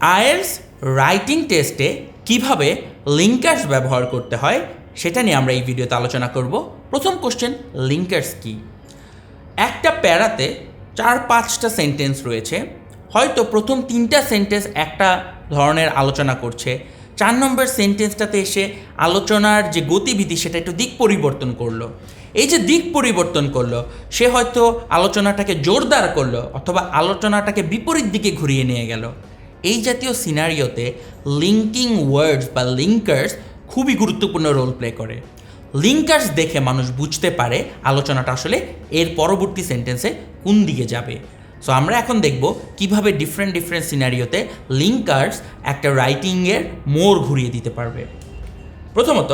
IELTS writing টেস্টে কীভাবে linkers ব্যবহার করতে হয় সেটা নিয়ে আমরা এই ভিডিওতে আলোচনা করব। প্রথম কোশ্চেন লিঙ্কার্স কি? একটা প্যারাতে চার পাঁচটা সেন্টেন্স রয়েছে। হয়তো প্রথম তিনটা সেন্টেন্স একটা ধরনের আলোচনা করছে। চার নম্বর সেন্টেন্সটাতে এসে আলোচনার যে গতিবিধি সেটা একটু দিক পরিবর্তন করল। এই যে দিক পরিবর্তন করল, সে হয়তো আলোচনাটাকে জোরদার করল অথবা আলোচনাটাকে বিপরীত দিকে ঘুরিয়ে নিয়ে গেল। এই জাতীয় সিনারিওতে লিঙ্কিং ওয়ার্ডস বা লিঙ্কার্স খুবই গুরুত্বপূর্ণ রোল প্লে করে। লিঙ্কার্স দেখে মানুষ বুঝতে পারে আলোচনাটা আসলে এর পরবর্তী সেন্টেন্সে কোন দিকে যাবে। সো আমরা এখন দেখব কীভাবে ডিফারেন্ট ডিফারেন্ট সিনারিওতে লিঙ্কার্স একটা রাইটিংয়ের মোড় ঘুরিয়ে দিতে পারবে। প্রথমত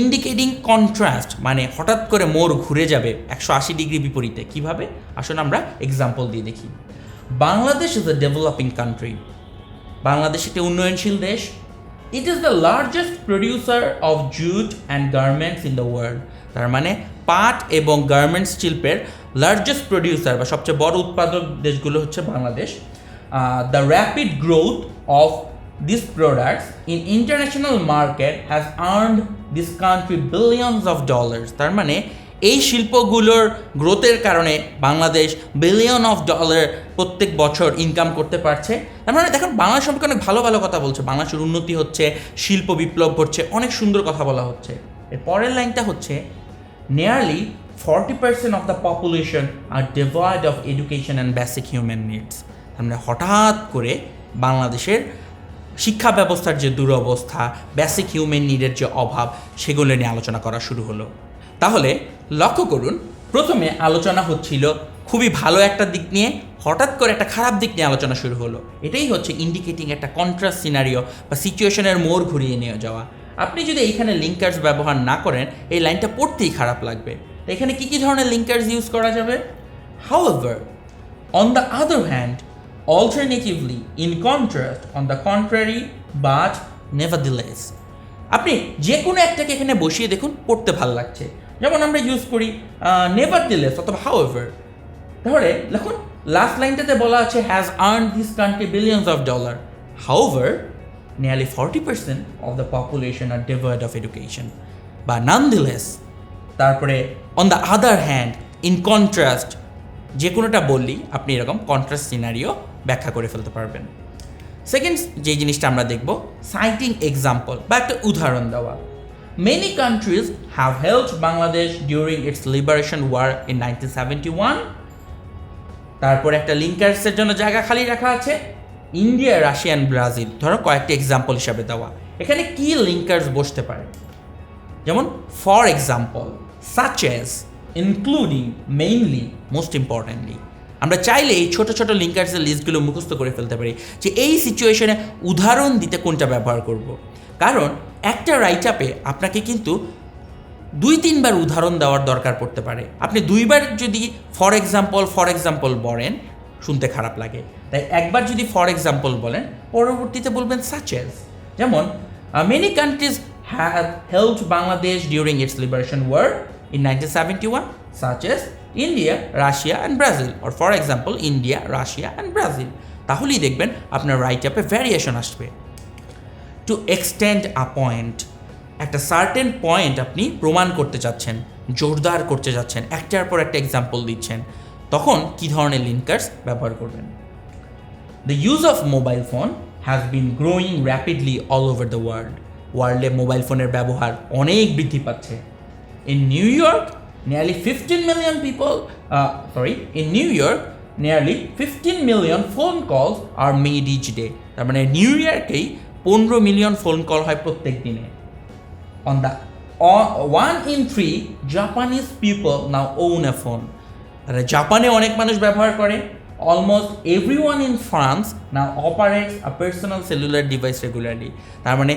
ইন্ডিকেটিং কন্ট্রাস্ট মানে হঠাৎ করে মোড় ঘুরে যাবে একশো আশি ডিগ্রি বিপরীতে। কীভাবে? আসলে আমরা এক্সাম্পল দিয়ে দেখি। Bangladesh is a developing country Bangladesh একটি উন্নয়নশীল দেশ। It is the largest producer of jute and garments in the world তার মানে পাট এবং গার্মেন্টস শিল্পের লার্জেস্ট প্রডিউসার বা সবচেয়ে বড় উৎপাদক দেশগুলো হচ্ছে Bangladesh. The rapid growth of this products in international market has earned this country billions of dollars তার মানে এই শিল্পগুলোর গ্রোথের কারণে বাংলাদেশ বিলিয়ন অফ ডলার প্রত্যেক বছর ইনকাম করতে পারছে। তার মানে দেখুন, বাংলাদেশ সম্পর্কে অনেক ভালো ভালো কথা বলছে। বাংলাদেশের উন্নতি হচ্ছে, শিল্প বিপ্লব ঘটছে, অনেক সুন্দর কথা বলা হচ্ছে। এর পরের লাইনটা হচ্ছে nearly forty percent of the population are devoid of education and basic human needs মানে হঠাৎ করে বাংলাদেশের শিক্ষা ব্যবস্থার যে দুরবস্থা বেসিক হিউম্যান নিডের যে অভাব, সেগুলো নিয়ে আলোচনা করা শুরু হলো। তাহলে লক্ষ্য করুন প্রথমে আলোচনা হচ্ছিল খুবই ভালো একটা দিক নিয়ে হঠাৎ করে একটা খারাপ দিক নিয়ে আলোচনা শুরু হলো। এটাই হচ্ছে ইন্ডিকেটিং একটা কন্ট্রাস্ট সিনারিও বা সিচুয়েশনের মোড় ঘুরিয়ে নিয়ে যাওয়া। আপনি যদি এইখানে লিঙ্কার্স ব্যবহার না করেন এই লাইনটা পড়তেই খারাপ লাগবে। এখানে কী কী ধরনের লিঙ্কার্স ইউজ করা যাবে? However On the other hand, alternatively, in on the contrary contrary, but nevertheless. আপনি যে কোনো একটাকে এখানে বসিয়ে দেখুন পড়তে ভালো লাগছে। যেমন আমরা ইউজ করি নেভার দিলেস অথবা হাউ এভার তাহলে দেখুন লাস্ট লাইনটাতে বলা আছে has earn this country billions of dollar however nearly forty percent of the population are divide of education বা নান দিলেস তারপরে on the other hand in contrast যে কোনোটা বললেই আপনি এরকম কন্ট্রাস্ট সিনারিও ব্যাখ্যা করে ফেলতে পারবেন। সেকেন্ড যে জিনিসটা আমরা দেখব সাইটিং এক্সাম্পল বা একটা উদাহরণ দেওয়া। Have help Bangladesh during its liberation war in nineteen seventy one তারপর একটা লিঙ্কার্সের জন্য জায়গা খালি রাখা আছে। ইন্ডিয়া রাশিয়ান ব্রাজিল ধরো কয়েকটি এক্সাম্পল হিসাবে দেওয়া। এখানে কি লিঙ্কার্স বসতে পারে? যেমন for example such as including mainly most importantly আমরা চাইলে এই ছোটো ছোটো লিঙ্কার্সের লিস্টগুলো মুখস্থ করে ফেলতে পারি যে এই সিচুয়েশনে উদাহরণ দিতে কোনটা ব্যবহার করব। কারণ একটা রাইট আপে আপনাকে কিন্তু দুই তিনবার উদাহরণ দেওয়ার দরকার পড়তে পারে। আপনি দুইবার যদি ফর এক্সাম্পল ফর এক্সাম্পল বলেন শুনতে খারাপ লাগে। তাই একবার যদি ফর এক্সাম্পল বলেন পরবর্তীতে বলবেন সাচেস যেমন many countries have help Bangladesh during its liberation war in 1971, such as India Russia and Brazil or for example India Russia and Brazil তাহলেই দেখবেন আপনার রাইট আপে ভ্যারিয়েশন আসবে। টু এক্সটেন্ড আ পয়েন্ট একটা সার্টেন পয়েন্ট আপনি প্রমাণ করতে চাচ্ছেন জোরদার করতে যাচ্ছেন একটার পর একটা এক্সাম্পল দিচ্ছেন। তখন কী ধরনের লিঙ্কার্স ব্যবহার করবেন? The use of mobile phone has been growing rapidly all over the world ওয়ার্ল্ডে মোবাইল ফোনের ব্যবহার অনেক বৃদ্ধি পাচ্ছে। In New York 15 million people, uh, sorry, in New York, nearly 15 million phone calls are made each day. তার মানে new ইয়র্কেই পনেরো million phone call হয় প্রত্যেক দিনে। On the one in three Japanese people now own a phone জাপানে অনেক মানুষ ব্যবহার করে। Almost every one in France now operates a personal cellular device regularly তার মানে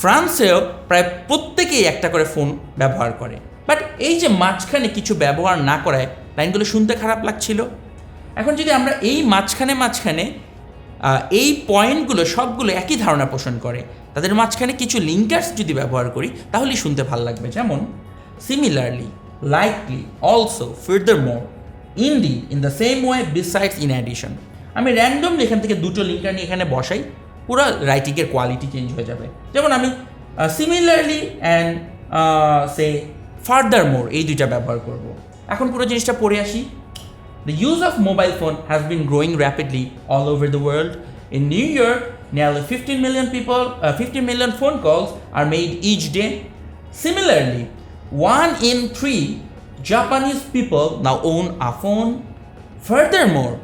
ফ্রান্সেও প্রায় প্রত্যেকেই একটা করে ফোন ব্যবহার করে। বাট এই যে মাঝখানে কিছু ব্যবহার না করায় লাইনগুলো শুনতে খারাপ লাগছিল। এখন যদি আমরা এই মাঝখানে মাঝখানে এই পয়েন্টগুলো সবগুলো একই ধারণা পোষণ করে। তাদের মাঝখানে কিছু লিঙ্কার্স যদি ব্যবহার করি, তাহলেই শুনতে ভালো লাগবে। যেমন similarly likely also furthermore indie in the same way besides in addition আমি র্যান্ডমলি এখান থেকে দুটো লিঙ্কার নিয়ে এখানে বসাই, পুরো রাইটিংয়ের কোয়ালিটি চেঞ্জ হয়ে যাবে। যেমন আমি similarly and say furthermore এই দুইটা ব্যবহার করব। এখন পুরো জিনিসটা পড়ে আসি। The use of mobile phone has been growing rapidly all over the world. In New York, nearly 15 million people, uh, 15 million phone calls are made each day. Similarly, one in three Japanese people now own a phone. Furthermore,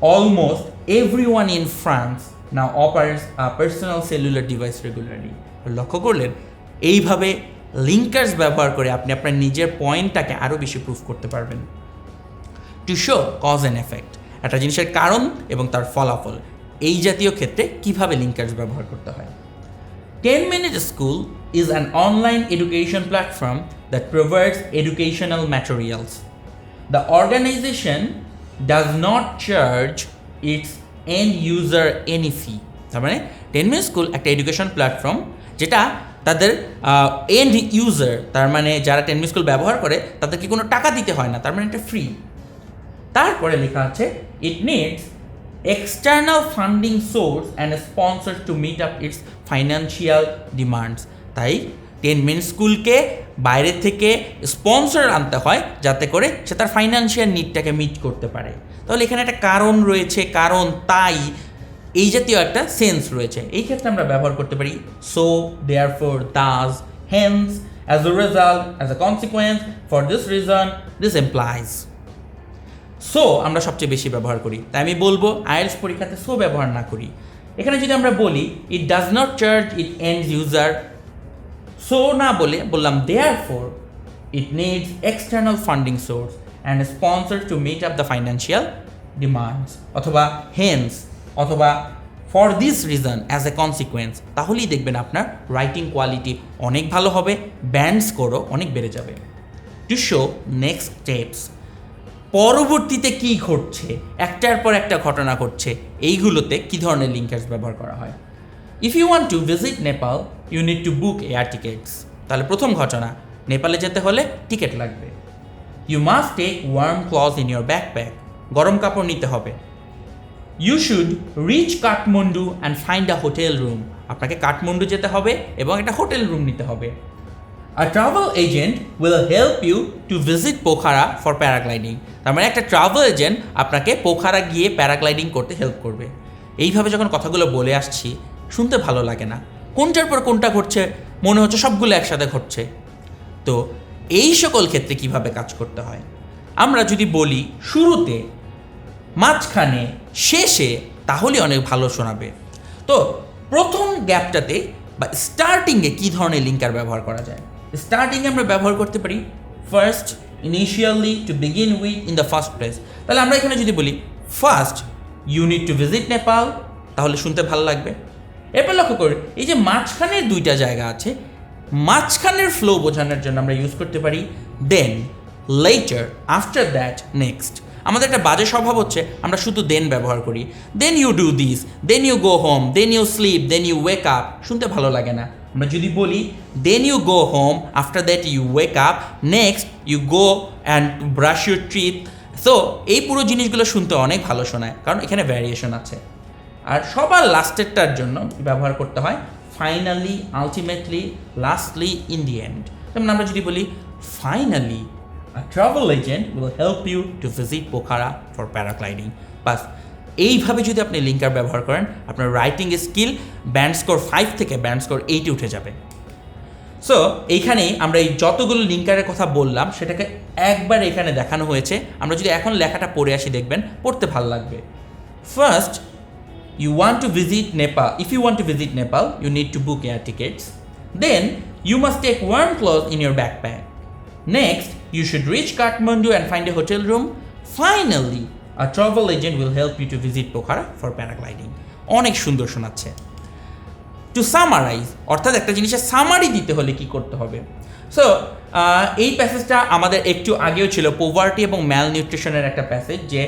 almost everyone in France now operates a personal cellular device regularly. লক্ষ্য করলেন এইভাবে linkers ব্যবহার করে আপনি আপনার নিজের পয়েন্টটাকে আরও বেশি প্রুফ করতে পারবেন to show cause and effect একটা জিনিসের কারণ এবং তার ফলাফল। এই জাতীয় ক্ষেত্রে কীভাবে লিঙ্কার্স ব্যবহার করতে হয়? Ten Minute School is an online education platform that provides educational materials the organisation does not charge its end user any fee তার মানে টেন মিনিট স্কুল একটা এডুকেশন প্ল্যাটফর্ম যেটা তাদের এন্ড ইউজার তার মানে যারা টেন মিনিট স্কুল ব্যবহার করে, তাদেরকে কোনো টাকা দিতে হয় না। তার মানে এটা ফ্রি তারপরে লেখা আছে it needs external funding source and sponsor to meet up its financial demands তাই টেন মিন স্কুলকে বাইরে থেকে স্পন্সর আনতে হয় যাতে করে সে তার ফাইন্যান্সিয়াল নিডটাকে মিট করতে পারে। তাহলে এখানে একটা কারণ রয়েছে, কারণ তাই এই জাতীয় একটা সেন্স রয়েছে। এই ক্ষেত্রে আমরা ব্যবহার করতে পারি so therefore thus hence as a result as a consequence for this reason this implies so আমরা সবচেয়ে বেশি ব্যবহার করি। তাই আমি বলব আইএলস পরীক্ষাতে সো ব্যবহার না করি। এখানে যদি আমরা বলি it does not charge it end user so না বলে বললাম therefore it needs external funding source and sponsor to meet up the financial demands অথবা হেন্স অথবা for this reason as a consequence তাহলেই দেখবেন আপনার রাইটিং কোয়ালিটি অনেক ভালো হবে ব্যান্ড স্কোরও অনেক বেড়ে যাবে। টু শো নেক্সট স্টেপস পরবর্তীতে কি ঘটছে? একটার পর একটা ঘটনা ঘটছে। এইগুলোতে কি ধরনের লিঙ্কার্স ব্যবহার করা হয়? If you want to visit Nepal you need to book air tickets তাহলে প্রথম ঘটনা, নেপালে যেতে হলে টিকিট লাগবে। You must take warm clothes in your backpack গরম কাপড় নিতে হবে। You should reach Kathmandu and find a hotel room আপনাকে কাঠমান্ডু যেতে হবে এবং একটা হোটেল রুম নিতে হবে। A travel agent will help you to visit Pokhara for paragliding তার মানে একটা ট্রাভেল এজেন্ট আপনাকে পোখারা গিয়ে প্যারাগ্লাইডিং করতে হেল্প করবে। এইভাবে যখন কথাগুলো বলে আসছি, শুনতে ভালো লাগে না। কোনটার পর কোনটা ঘটছে, মনে হচ্ছে সবগুলো একসাথে ঘটছে। তো এই সকল ক্ষেত্রে কীভাবে কাজ করতে হয়? আমরা যদি বলি শুরুতে, মাঝখানে, শেষে, তাহলে অনেক ভালো শোনাবে। তো প্রথম গ্যাপটাতে বা স্টার্টিংয়ে কী ধরনের লিঙ্কার ব্যবহার করা যায়? স্টার্টিংয়ে আমরা ব্যবহার করতে পারি first initially to begin with in the first place তাহলে আমরা এখানে যদি বলি first you need to visit Nepal তাহলে শুনতে ভালো লাগবে। এরপর লক্ষ্য করি এই যে মাঝখানের দুইটা জায়গা আছে, মাঝখানের ফ্লো বোঝানোর জন্য আমরা ইউজ করতে পারি then later after that next আমাদের একটা বাজে স্বভাব হচ্ছে, আমরা শুধু দেন ব্যবহার করি। Then you do this then you go home then you sleep then you wake up শুনতে ভালো লাগে না। আমরা যদি বলি then you go home after that you wake up next you go and brush your ট্রিথ so এই পুরো জিনিসগুলো শুনতে অনেক ভালো শোনায়, কারণ এখানে ভ্যারিয়েশন আছে। আর সবার লাস্টেরটার জন্য ব্যবহার করতে হয় finally ultimately lastly in the end যেমন আমরা যদি বলি finally A travel agent will help you to visit Pokhara for paragliding বাস এইভাবে যদি আপনি লিঙ্কার ব্যবহার করেন, আপনার writing skill band score five থেকে ব্যান্ড স্কোর এইটে উঠে যাবে। সো এইখানেই আমরা এই যতগুলো লিঙ্কারের কথা বললাম, সেটাকে একবার এখানে দেখানো হয়েছে। আমরা যদি এখন লেখাটা পড়ে আসি, দেখবেন পড়তে ভালো লাগবে। First you want to visit Nepal if you want to visit Nepal you need to book air tickets then you must take warm cloth in your backpack next you should reach Kathmandu and find a hotel room finally a travel agent will help you to visit Pokhara for paragliding. অনেক সুন্দর শোনাচ্ছে। Two summarise অর্থাৎ একটা জিনিসের summary দিতে হলে কি করতে হবে? সো এই প্যাসেজটা আমাদের একটু আগেও ছিল পোভার্টি এবং ম্যাল নিউট্রিশনের একটা প্যাসেজ যে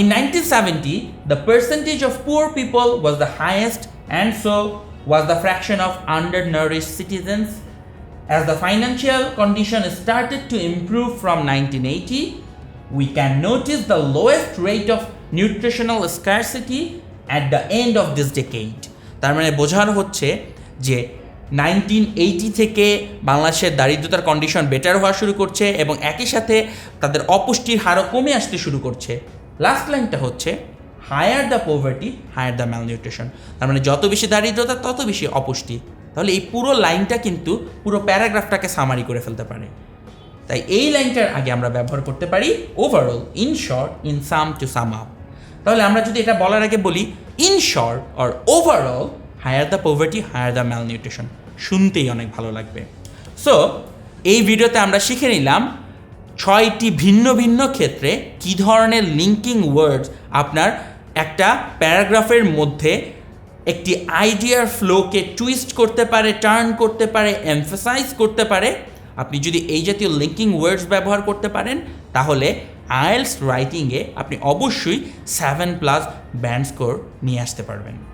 in nineteen seventy the percentage of poor people was the highest and so was the fraction of undernourished citizens As the financial condition started to improve from 1980, we can notice the lowest rate of nutritional scarcity at the end of this decade. তার মানে বোঝানো হচ্ছে যে nineteen eighty থেকে বাংলাদেশের দারিদ্রতার condition better হওয়া শুরু করছে এবং একই সাথে তাদের অপুষ্টির হারও কমে আসতে শুরু করছে। লাস্ট লাইনটা হচ্ছে higher the poverty higher the malnutrition তার মানে যত বেশি দারিদ্রতা, তত বেশি অপুষ্টি। তাহলে এই পুরো লাইনটা কিন্তু পুরো প্যারাগ্রাফটাকে সামারি করে ফেলতে পারে। তাই এই লাইনটার আগে আমরা ব্যবহার করতে পারি overall in short in sum to sum up তাহলে আমরা যদি এটা বলার আগে বলি in short or overall higher the poverty higher the malnutrition শুনতেই অনেক ভালো লাগবে। সো এই ভিডিওতে আমরা শিখে নিলাম ছয়টি ভিন্ন ভিন্ন ক্ষেত্রে কী ধরনের লিঙ্কিং ওয়ার্ডস আপনার একটা প্যারাগ্রাফের মধ্যে একটি আইডিয়ার ফ্লোকে টুইস্ট করতে পারে টার্ন করতে পারে এমফাসাইজ করতে পারে আপনি যদি এই জাতীয় লিঙ্কিং ওয়ার্ডস ব্যবহার করতে পারেন, তাহলে আয়েলস রাইটিংয়ে আপনি অবশ্যই সেভেন প্লাস ব্যান্ড স্কোর নিয়ে আসতে পারবেন।